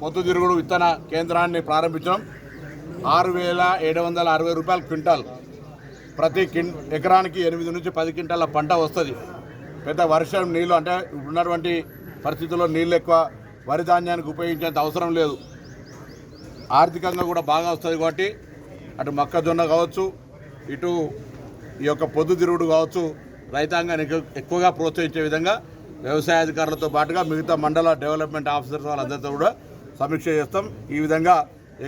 పొద్దుతిరుగుడు విత్తన కేంద్రాన్ని ప్రారంభించడం ఆరు వేల ఏడు వందల అరవై రూపాయల క్వింటాల్. ప్రతి కిన్ ఎకరానికి ఎనిమిది నుంచి పది క్వింటాల పంట వస్తుంది. పెద్ద వర్షం నీళ్ళు అంటే ఉన్నటువంటి పరిస్థితుల్లో నీళ్ళు ఎక్కువ వరి ధాన్యానికి ఉపయోగించేంత అవసరం లేదు. ఆర్థికంగా కూడా బాగా వస్తుంది కాబట్టి అటు మొక్కజొన్న కావచ్చు ఇటు ఈ యొక్క పొద్దుతిరుగుడు కావచ్చు రైతాంగాన్ని ఎక్కువగా ప్రోత్సహించే విధంగా వ్యవసాయ అధికారులతో పాటుగా మిగతా మండల డెవలప్మెంట్ ఆఫీసర్స్ వాళ్ళందరితో కూడా సమీక్ష చేస్తాం. ఈ విధంగా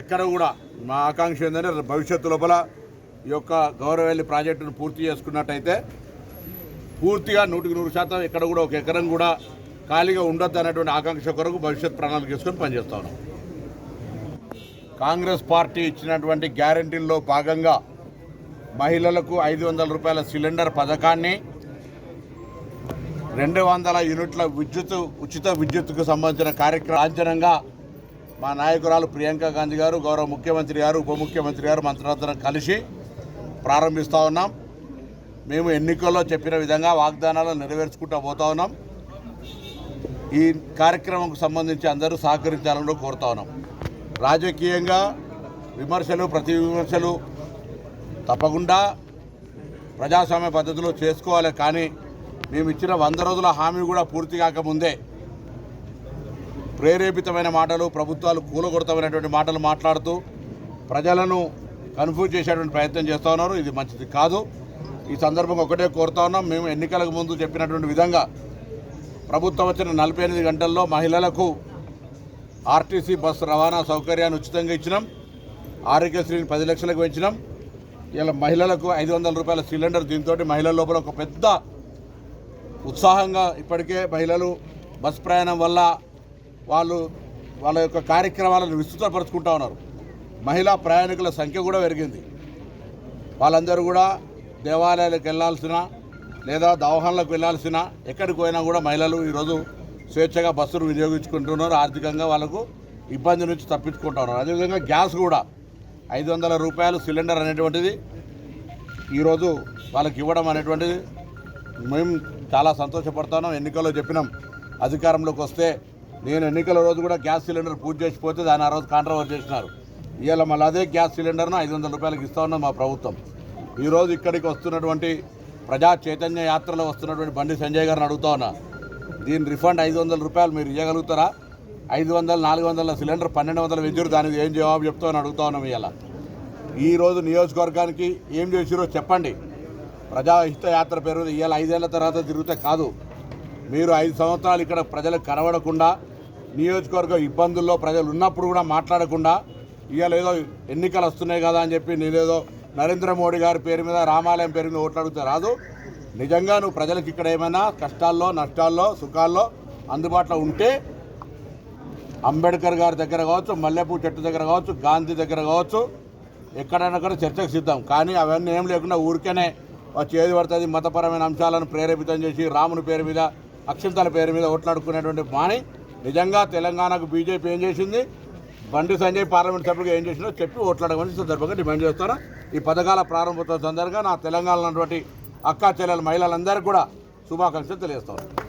ఎక్కడ కూడా మా ఆకాంక్ష ఏంటంటే భవిష్యత్తు లోపల ఈ యొక్క గౌరవల్లి ప్రాజెక్టును పూర్తి చేసుకున్నట్టయితే పూర్తిగా నూటికి నూరు శాతం ఎక్కడ కూడా ఒక ఎకరం కూడా ఖాళీగా ఉండొద్దు అనేటువంటి ఆకాంక్ష కొరకు భవిష్యత్ ప్రణాళిక చేసుకొని పనిచేస్తా ఉన్నాం. కాంగ్రెస్ పార్టీ ఇచ్చినటువంటి గ్యారంటీల్లో భాగంగా మహిళలకు ఐదు వందల రూపాయల సిలిండర్ పథకాన్ని రెండు వందల యూనిట్ల విద్యుత్ ఉచిత విద్యుత్తుకు సంబంధించిన కార్యక్రమ లాంఛనంగా మా నాయకురాలు ప్రియాంక గాంధీ గారు గౌరవ ముఖ్యమంత్రి గారు ఉప ముఖ్యమంత్రి గారు మంత్రులందరం కలిసి ప్రారంభిస్తూ ఉన్నాం. మేము ఎన్నికల్లో చెప్పిన విధంగా వాగ్దానాలను నెరవేర్చుకుంటూ పోతా ఉన్నాం. ఈ కార్యక్రమంకు సంబంధించి అందరూ సహకరించాలని కోరుతూ కోరుతా ఉన్నాం. రాజకీయంగా విమర్శలు ప్రతి విమర్శలు తప్పకుండా ప్రజాస్వామ్య పద్ధతిలో చేసుకోవాలి. కానీ మేము ఇచ్చిన వంద రోజుల హామీ కూడా పూర్తి కాకముందే ప్రేరేపితమైన మాటలు ప్రభుత్వాలు కూలగొడతమైనటువంటి మాటలు మాట్లాడుతూ ప్రజలను కన్ఫ్యూజ్ చేసేటువంటి ప్రయత్నం చేస్తూ ఉన్నారు. ఇది మంచిది కాదు. ఈ సందర్భంగా ఒకటే కోరుతా ఉన్నాం. మేము ఎన్నికలకు ముందు చెప్పినటువంటి విధంగా ప్రభుత్వం వచ్చిన నలభై ఎనిమిది గంటల్లో మహిళలకు ఆర్టీసీ బస్సు రవాణా సౌకర్యాన్ని ఉచితంగా ఇచ్చినాం. ఆరోగ్యశ్రీని పది లక్షలకు పెంచినాం. ఇలా మహిళలకు ఐదు వందల రూపాయల సిలిండర్ దీంతో మహిళల లోపల ఒక పెద్ద ఉత్సాహంగా ఇప్పటికే మహిళలు బస్ ప్రయాణం వల్ల వాళ్ళు వాళ్ళ యొక్క కార్యక్రమాలను విస్తృతపరుచుకుంటా ఉన్నారు. మహిళా ప్రయాణికుల సంఖ్య కూడా పెరిగింది. వాళ్ళందరూ కూడా దేవాలయాలకు వెళ్ళాల్సిన లేదా దవాఖానలకు వెళ్ళాల్సిన ఎక్కడికి పోయినా కూడా మహిళలు ఈరోజు స్వేచ్ఛగా బస్సును వినియోగించుకుంటున్నారు. ఆర్థికంగా వాళ్ళకు ఇబ్బంది నుంచి తప్పించుకుంటా ఉన్నారు. అదేవిధంగా గ్యాస్ కూడా ఐదు వందల రూపాయలు సిలిండర్ అనేటువంటిది ఈరోజు వాళ్ళకి ఇవ్వడం అనేటువంటిది మేము చాలా సంతోషపడతాను. ఎన్నికల్లో చెప్పినాం. అధికారంలోకి వస్తే నేను ఎన్నికల రోజు కూడా గ్యాస్ సిలిండర్ పూజ చేసిపోతే దాన్ని ఆ రోజు కాంట్రవర్ చేసినారు. ఇవాళ మళ్ళీ అదే గ్యాస్ సిలిండర్ను ఐదు వందల రూపాయలకి ఇస్తా ఉన్నది మా ప్రభుత్వం. ఈరోజు ఇక్కడికి వస్తున్నటువంటి ప్రజా చైతన్య యాత్రలో వస్తున్నటువంటి బండి సంజయ్ గారిని అడుగుతా ఉన్నా. దీని రిఫండ్ ఐదు వందల రూపాయలు మీరు ఇవ్వగలుగుతారా ఐదు వందల నాలుగు వందల సిలిండర్ పన్నెండు వందల వెంచరు దానికి ఏం జవాబు చెప్తామని అడుగుతా ఉన్నాం ఇవాళ. ఈరోజు నియోజకవర్గానికి ఏం చేసిరో చెప్పండి. ప్రజా హితయాత్ర పేరు మీద ఇవాళ ఐదేళ్ళ తర్వాత తిరిగితే కాదు. మీరు ఐదు సంవత్సరాలు ఇక్కడ ప్రజలకు కనబడకుండా నియోజకవర్గ ఇబ్బందుల్లో ప్రజలు ఉన్నప్పుడు కూడా మాట్లాడకుండా ఇవాళ ఏదో ఎన్నికలు వస్తున్నాయి కదా అని చెప్పి నేనేదో నరేంద్ర మోడీ గారి పేరు మీద రామాలయం పేరు మీద ఓట్లాడితే రాదు. నిజంగా నువ్వు ప్రజలకు ఇక్కడ ఏమైనా కష్టాల్లో నష్టాల్లో సుఖాల్లో అందుబాటులో ఉంటే అంబేద్కర్ గారి దగ్గర కావచ్చు మల్లెపూ చెట్టు దగ్గర కావచ్చు గాంధీ దగ్గర కావచ్చు ఎక్కడైనా కూడా చర్చకు సిద్ధం. కానీ అవన్నీ ఏం లేకుండా ఊరికేనే వచ్చి ఏది పడుతుంది మతపరమైన అంశాలను ప్రేరేపితం చేసి రాముని పేరు మీద అక్షంతల పేరు మీద ఓట్లాడుకునేటువంటి బాణి నిజంగా తెలంగాణకు బీజేపీ ఏం చేసింది? బండి సంజయ్ పార్లమెంట్ సభ్యులుగా ఏం చేసినో చెప్పి ఓట్లాడమని సందర్భంగా డిమాండ్ చేస్తాను. ఈ పథకాల ప్రారంభోత్సవం సందర్భంగా నా తెలంగాణలో ఉన్నటువంటి అక్కా చెల్లెల మహిళలందరికీ కూడా శుభాకాంక్షలు తెలియజేస్తాను.